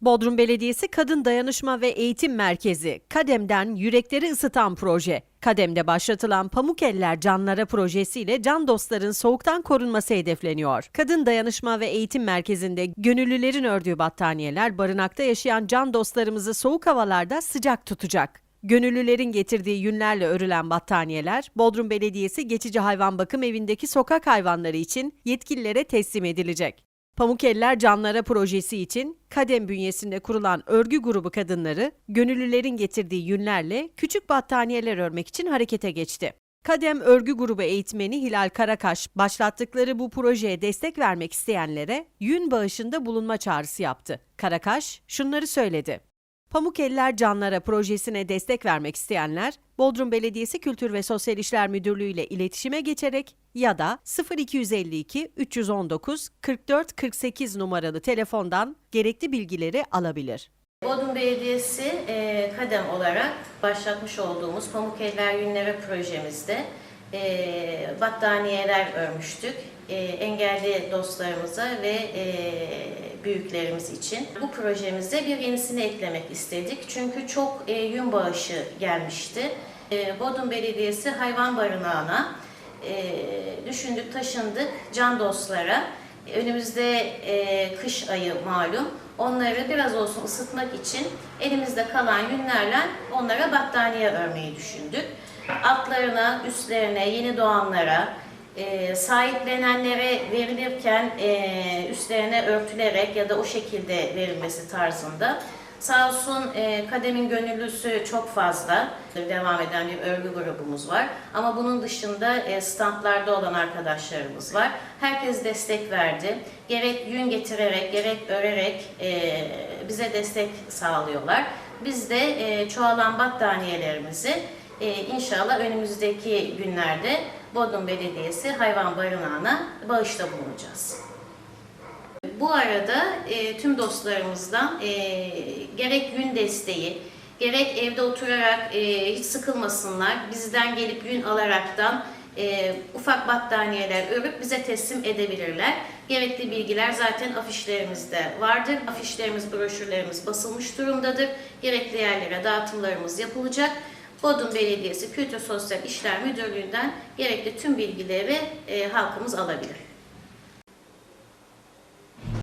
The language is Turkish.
Bodrum Belediyesi Kadın Dayanışma ve Eğitim Merkezi, Kadem'den yürekleri ısıtan proje. Kadem'de başlatılan Pamuk Eller Canlara projesiyle can dostların soğuktan korunması hedefleniyor. Kadın Dayanışma ve Eğitim Merkezi'nde gönüllülerin ördüğü battaniyeler barınakta yaşayan can dostlarımızı soğuk havalarda sıcak tutacak. Gönüllülerin getirdiği yünlerle örülen battaniyeler, Bodrum Belediyesi Geçici Hayvan Bakım Evi'ndeki sokak hayvanları için yetkililere teslim edilecek. Pamuk Eller Canlara projesi için Kadem bünyesinde kurulan örgü grubu kadınları gönüllülerin getirdiği yünlerle küçük battaniyeler örmek için harekete geçti. Kadem örgü grubu eğitmeni Hilal Karakaş başlattıkları bu projeye destek vermek isteyenlere yün bağışında bulunma çağrısı yaptı. Karakaş şunları söyledi. Pamuk Eller Canlara projesine destek vermek isteyenler Bodrum Belediyesi Kültür ve Sosyal İşler Müdürlüğü ile iletişime geçerek ya da 0252 319 44 48 numaralı telefondan gerekli bilgileri alabilir. Bodrum Belediyesi e, kadem olarak başlatmış olduğumuz Pamuk Eller Yünleme projemizde e, battaniyeler örmüştük. E, engelli dostlarımıza ve e, büyüklerimiz için. Bu projemize bir yenisini eklemek istedik. Çünkü çok e, yün bağışı gelmişti. E, Bodrum Belediyesi hayvan barınağına e, düşündük, taşındık can dostlara. Önümüzde e, kış ayı malum. Onları biraz olsun ısıtmak için elimizde kalan yünlerle onlara battaniye örmeyi düşündük. Altlarına, üstlerine, yeni doğanlara, e, sahiplenenlere verilirken e, üstlerine örtülerek ya da o şekilde verilmesi tarzında. Sağ olsun e, Kadem'in gönüllüsü çok fazla. Devam eden bir örgü grubumuz var. Ama bunun dışında e, standlarda olan arkadaşlarımız var. Herkes destek verdi. Gerek yün getirerek, gerek örerek e, bize destek sağlıyorlar. Biz de e, çoğalan battaniyelerimizi e, inşallah önümüzdeki günlerde Bodrum Belediyesi Hayvan Barınağı'na bağışta bulunacağız. Bu arada e, tüm dostlarımızdan e, gerek yün desteği, gerek evde oturarak e, hiç sıkılmasınlar, bizden gelip yün alaraktan e, ufak battaniyeler örüp bize teslim edebilirler. Gerekli bilgiler zaten afişlerimizde vardır. Afişlerimiz, broşürlerimiz basılmış durumdadır. Gerekli yerlere dağıtımlarımız yapılacak. Bodrum Belediyesi Kültür Sosyal İşler Müdürlüğü'nden gerekli tüm bilgileri e, halkımız alabilir.